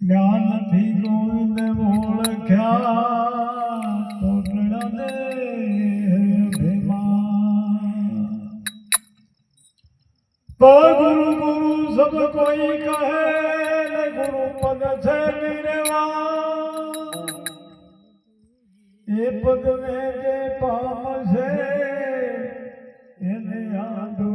જ્ઞાનથી ગોવિંદ ઓળખ્યા અભિમાન. તો ગુરુ ગુરુ સબ કોઈ કહે, ને ગુરુ પદ છે નિર્વા એ પદ ને જે પામશે એને આંધુરી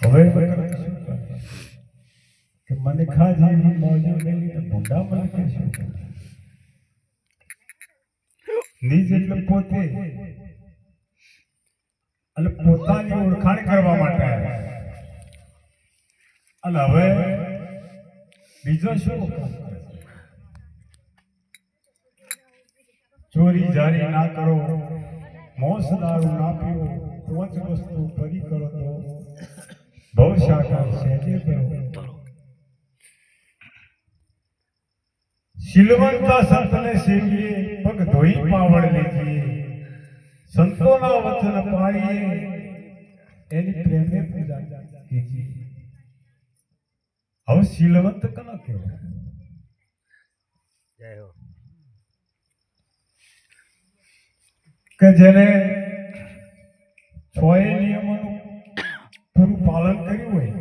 હવે મને ખા જેવી મોજો લેવી તો ભૂંડા મને? એટલે પોતે. અને પોતાની ઓળખાણ કરવા માટે અને હવે બીજો શું ચોરી જારી ના કરો. મોસ દારૂ ના પીવો. પાંચ વસ્તુ ફરી કરો તો બહુ શાખા સહેજે કરો શીલવંતા સંતને સેવીએ પગ ધોઈ પાવડ લેજીએ સંતોના વચન પાળીએ. એની પ્રેમે પૂજા કીજીએ હવે શીલવંત કનો કહેવાય? કે જેને છ નિયમોનું પૂરું પાલન કર્યું હોય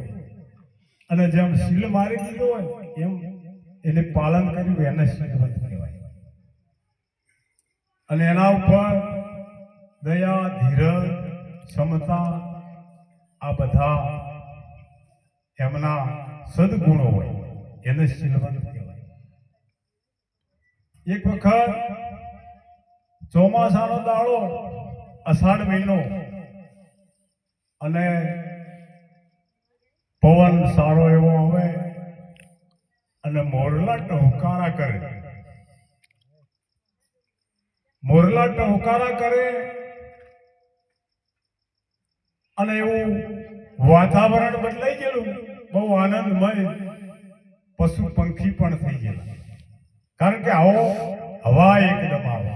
અને જેમ શીલ મારી દીધો હોય, એમ એને પાલન કર્યું એને શીલવંત કહેવાય. અને એના ઉપર દયા, ધીરજ, ક્ષમતા, આ બધા એમના સદગુણો હોય, એને શીલવંત કહેવાય. એક વખત ચોમાસાનો દાડો, અષાઢ મહિનો અને પવન સારો એવો આવે અને મોરલા હુકારા કરે. મોરલા હુકારા કરે અને એવું વાતાવરણ બદલાઈ ગયેલું. બહુ આનંદમય પશુ પંખી પણ થઈ ગયેલા. કારણ કે આવો હવા એકદમ આવે.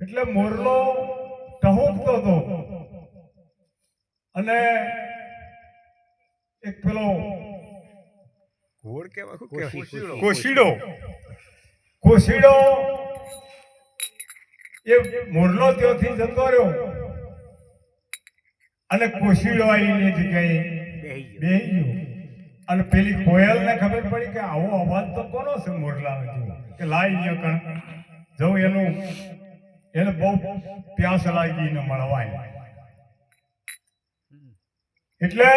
એટલે મોરલો ટહુકતો હતો અને એક પેલો ઘોડ કેવા કોશીડો. કોશીડો. એ મોરલો ત્યોથી જતો રહ્યો. અને કોશીડો આવીને જગ્યાએ બેહી ગયો. ગયો. અને પેલી કોયલને ખબર પડી કે આવો અવાજ તો કોનો છે મોરલા કે લાઈ ગયો કણ. જવું એનું એને બહુ પ્યાસ લાગી ને મળવાય. એટલે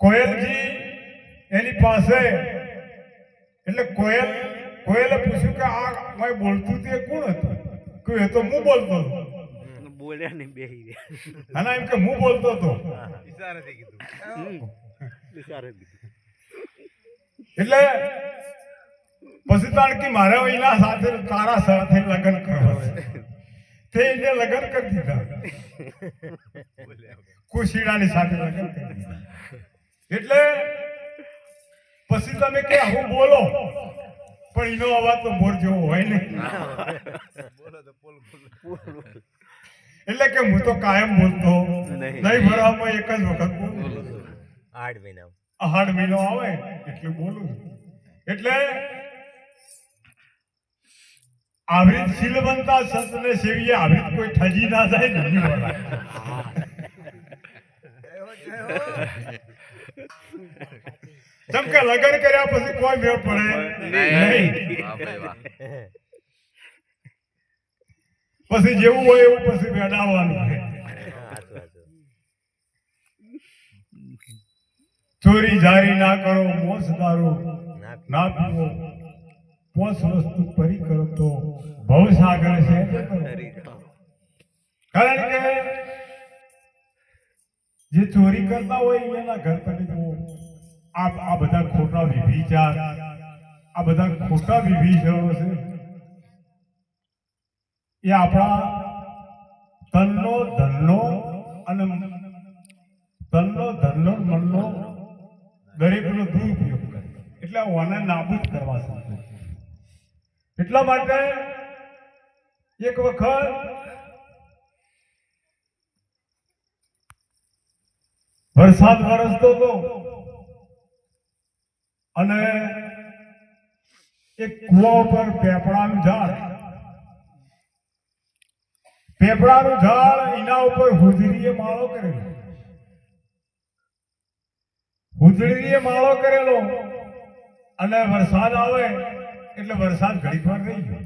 કોયલજી એની પાસે એટલે કોયલ કોયલે પૂછ્યું કે આ મેં બોલતું તે કોણ હતું? કે એ તો હું બોલતો હતો. બોલ્યા ને બેહી અને એમ કે હું બોલતો હતો. ઈશારેથી કીધું. ઈશારેથી એટલે પછી તાણ કે મારે એના સાથે તારા સાથે લગ્ન કરવા છે. તે એને લગ્ન કરી દીધા. કુશીડાની સાથે લગ્ન કરી દીધા. એટલે પછી તમે કે હું બોલો પણ એનો અવાજ તો મોર જેવો હોય નહીં એટલે કે હું તો કાયમ બોલતો. નહીં. નહીં ભરવામાં એક જ વખત બોલું. આઠ મહિના આઠ મહિનો આવે એટલે બોલું. એટલે આવી શીલવંતા સંતને સેવીએ, આવી કોઈ ઠજી ના જાય નહીં જેમ કે લગ્ન કર્યા પછી કોઈ મેળ પડે નહીં. પછી જેવું હોય એવું પછી હાચું. ચોરી જારી ના કરો મોસ ના ના પીવો. પોસ વસ્તુ પરી કરો તો ભવસાગર છે. કારણ કે જે ચોરી કરતા હોય એના ઘર તમે જુઓ આ આ બધા ખોટા વિભીચાર આ બધા ખોટા વિભીચારો છે એ આપણા તનનો ધનનો અને તનનો ધનનો મનનો દરેકનો દુરુપયોગ કરે. એટલે ઓને નાબૂદ કરવા સાથે. એટલા માટે એક વખત વરસાદ વરસતો હતો અને એક કુવા ઉપર પેપડાનું ઝાડ પેપડાનું ઝાડ એના ઉપર હુજરીએ માળો કરેલો. હુજરીએ માળો કરેલો અને વરસાદ આવે એટલે વરસાદ ઘડીક વાર રહી ગયો.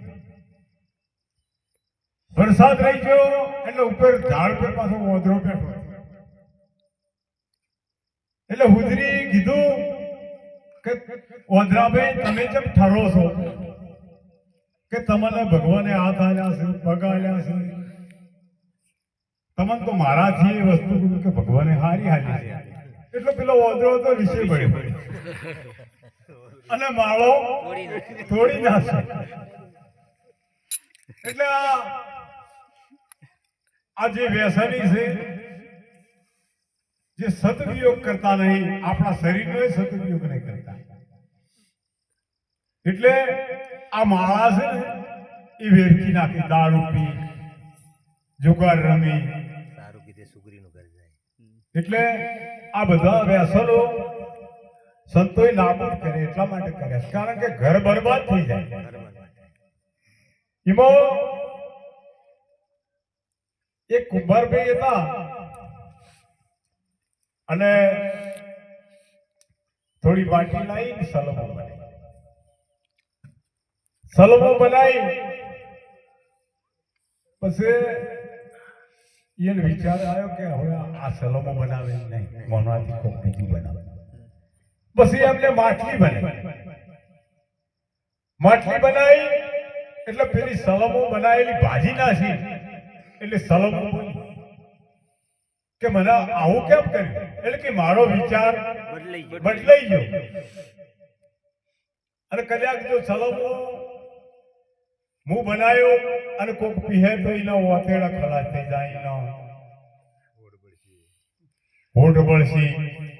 વરસાદ રહી ગયો એટલે ઉપર ઝાડ પર પાછો વોદરો બેઠો એટલે હુજરી કીધું કે ઓદરાભાઈ તમે જેમ ઠરો છો કે તમને ભગવાને હાથ આલ્યા છે, પગ આલ્યા છે, તમને તો મારાથી એ વસ્તુ કે ભગવાને હારી હાલી છે. એટલો પેલો ઓદરો તો વિશે પડ્યો. અને માળો તોડી નાખે. એટલે આ જે વ્યસની છે જે સદવિયોગ કરતા નહીં આપણા શરીરનો સદવિયોગ નહીં કરતા. એટલે આ માળા છે ને એ વેરકી નાખી દારૂ પી જુગાર રમી. દારૂ પીધે સુગરીનું ઘર જાય. એટલે આ બધા વ્યસનો સંતોએ નાબૂદ કરે, એટલા માટે કરે કારણ કે ઘર બરબાદ થઈ જાય. એમાં એ કુંભારભાઈ હતા. અને થોડી બાટી લાવી સલમો બનાવી સલમો બનાવી પછી એને વિચાર આવ્યો કે હવે આ સલોમો બનાવે નહીં. મનવાથી કોઈ બીજું બનાવે. પછી એમને માટલી બનાવી. માટલી બનાવી એટલે પેલી સલમો બનાવેલી ભાજી નાખી. એટલે સલમો બોલી કે મને આવું કેમ કર્યું? એટલે કે મારો વિચાર બદલાઈ ગયો. અને કદાચ જો સલમો હું બનાવ્યો અને કોક પીહે તો એના વાતેડા ખલાસ થઈ જાય એના હોઠ બળશી.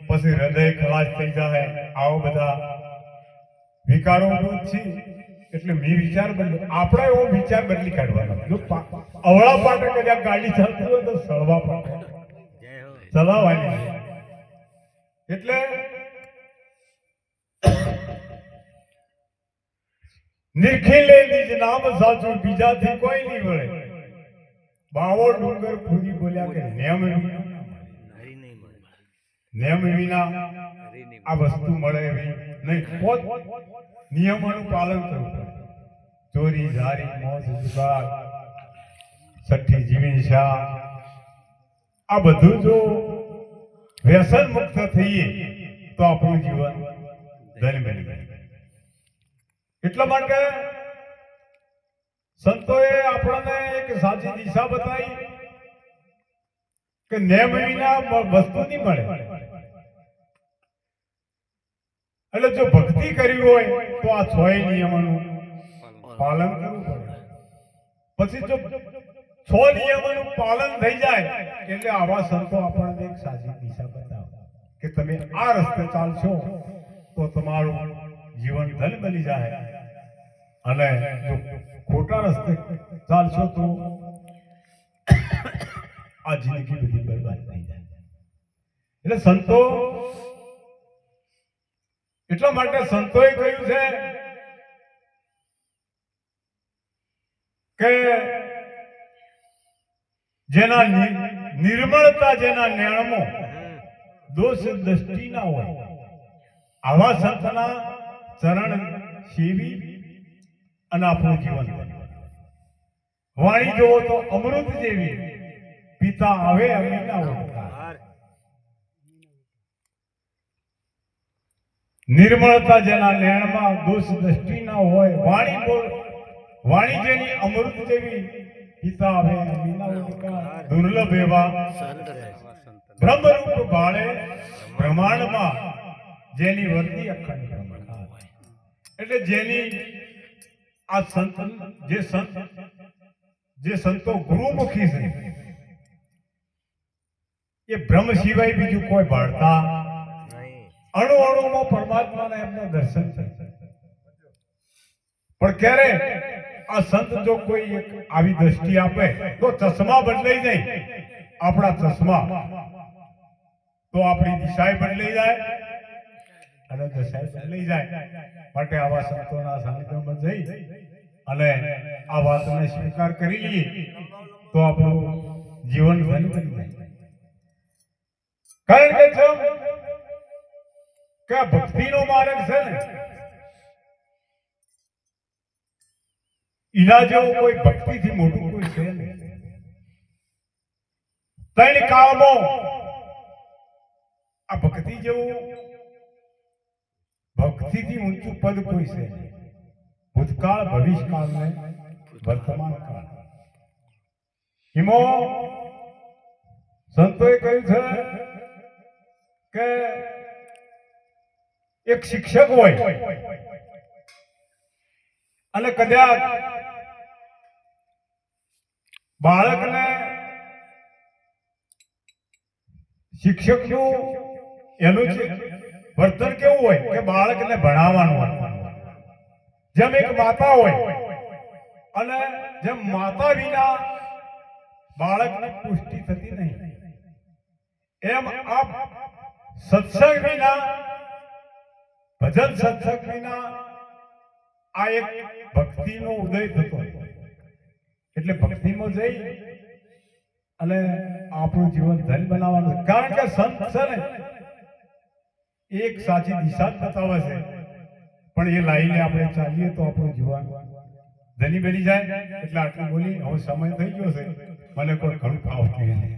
પછી હૃદય ખલાસ થઈ જાય આવો બધા વિકારો ઊભો છે. એટલે મેં વિચાર બદલ આપણે એવો વિચાર બદલી કાઢવાનો. જો અવળા પાટે કદાચ ગાડી ચાલતી હોય તો સળવા પાટે ચલાવવાની. એટલે નિરખીલે નિજ નામ સાચું, બીજાથી કોઈ નહીં મળે બાવો ડુંગર ફૂરી બોલ્યા કે, નેમ વિના ના મળે. હરી નહીં મળે નેમ વિના આ વસ્તુ મળે એવી નહીં નિયમોનું પાલન કરવું પડે. ચોરી ધારી મોજ, જુગાર સઠ્ઠી જીવી શા આ બધું જો વ્યસન મુક્ત થઈએ તો આપણું જીવન ધન્ય બની. ગયું એટલા માટે સંતોએ આપણને એક સાચી દિશા બતાવી કે નેમ વિના વસ્તુ નહીં મળે. એટલે જો ભક્તિ કરવી હોય, તો આ છ નિયમોનું પાલન કરવું પડે. પછી જો છ નિયમોનું પાલન થઈ જાય, એટલે આવા સંતો આપણને એક સાચી દિશા બતાવે કે તમે આ રસ્તે ચાલશો, તો તમારું જીવન ધન બની જાય. અને જો ખોટા રસ્તે ચાલશો તો આ જિંદગી બધી બરબાદ થઈ જાય. એટલે સંતો એટલા માટે સંતોએ કહ્યું છે કે જેના નિર્મળતા, જેના નેણમો દોષ દ્રષ્ટિ ના હોય, આવા સંતના ચરણ સેવી અને આપણું જીવન વાણી જોવો તો અમૃત જેવી, પિતા આવે અમીના ના હાર નિર્મળતા જેના લેણમાં દોષ દ્રષ્ટિ ના હોય, વાણી બોલ, વાણી જેની અમૃત જેવી પિતા આવે દુર્લભ એવા બ્રહ્મરૂપ ભાળે બ્રહ્માંડમાં જેની વર્તી અખંડ એટલે જેની આ સંત, જે સંત, જે સંતો ગુરુમુખી છે, એ બ્રહ્મ સિવાય બીજું કોઈ નહીં અણુ અણુમાં પરમાત્માના એમના દર્શન થાય પણ ક્યારે આ સંત જો કોઈ એક આવી દ્રષ્ટિ આપે, તો ચશ્મા બદલાઈ જાય. આપણા ચશ્મા. તો આપણી દિશાએ બદલાઈ જાય. અને દશાએ બદલાઈ જાય. માટે આવા સંતોના સાનિધ્યમાં જઈ અને આ વાતને સ્વીકાર કરી લઈએ, તો આપણું જીવન બની જાય. કારણ કે કે આ ભક્તિનો માર્ગ છે ને? એના જેવું કોઈ ભક્તિથી મોટું કોઈ છે નહીં. ત્રણ કામો આ ભક્તિ જેવું ભક્તિથી ઊંચું પદ કોઈ છે ભૂતકાળ ભવિષ્યકાળ ને વર્તમાન કાળ. હિમો સંતોએ કહ્યું છે કે એક શિક્ષક હોય. અને કદાચ બાળકને શિક્ષકનું એનું વર્તન કેવું હોય કે બાળકને ભણાવવાનું જેમ એક માતા હોય અને જેમ માતા વિના બાળકની પુષ્ટિ થતી નહીં. એમ આપ સત્સંગ વિના ભજન સત્સંગ વિના આ એક ભક્તિનો ઉદય થતો એટલે ભક્તિમાં જઈ અને આપણું જીવન ધન બનાવવાનું કારણ કે સંત છે ને, એક સાચી દિશા બતાવે છે. પણ એ લાઈને આપણે ચાલીએ તો આપણું જીવન ધની બની જાય. એટલે આટલું બોલી, હવે સમય થઈ ગયો છે. મને કોઈ ઘણું ફાવતું નથી